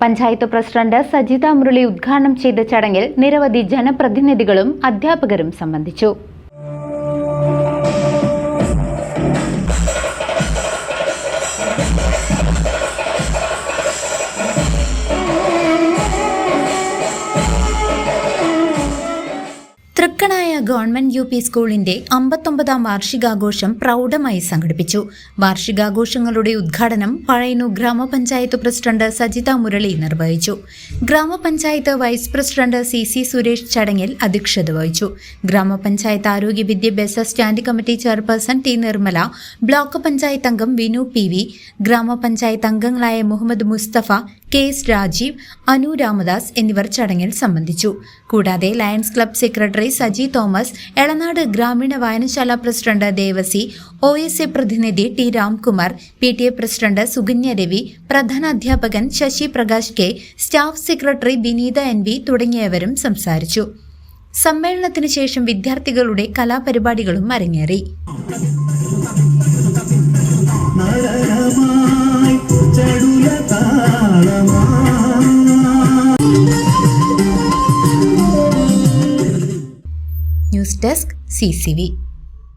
Panchayat president Sajitha Murali ഉദ്ഘാടനം ചെയ്ത ചടങ്ങിൽ നിരവധി ജനപ്രതിനിധികളും അധ്യാപകരും സംബന്ധിച്ചു. തൃക്കണായ ഗവൺമെന്റ് യു പി സ്കൂളിന്റെ അമ്പത്തൊമ്പതാം വാർഷികാഘോഷം പ്രൗഢമായി സംഘടിപ്പിച്ചു. വാർഷികാഘോഷങ്ങളുടെ ഉദ്ഘാടനം പഴയനു ഗ്രാമപഞ്ചായത്ത് പ്രസിഡന്റ് സജിത മുരളി നിർവഹിച്ചു. ഗ്രാമപഞ്ചായത്ത് vice president C C Suresh ചടങ്ങിൽ അധ്യക്ഷത വഹിച്ചു. ഗ്രാമപഞ്ചായത്ത് ആരോഗ്യ വിദ്യാഭ്യാസ stand committee chairperson T Nirmala block panchayat അംഗം വിനു പി വി ഗ്രാമപഞ്ചായത്ത് അംഗങ്ങളായ മുഹമ്മദ് മുസ്തഫ കെ എസ് രാജീവ് അനു രാമദാസ് എന്നിവർ ചടങ്ങിൽ സംബന്ധിച്ചു. കൂടാതെ Lions club secretary Saji Thomas Elanad ഗ്രാമീണ വായനശാല president Devasi O S A പ്രതിനിധി T Ramkumar P T A president Sukanya Ravi പ്രധാന അധ്യാപകൻ Sasi Prakash K staff secretary Vineetha N V തുടങ്ങിയവരും സംസാരിച്ചു. സമ്മേളനത്തിന് ശേഷം വിദ്യാർത്ഥികളുടെ കലാപരിപാടികളും അരങ്ങേറി. News desk C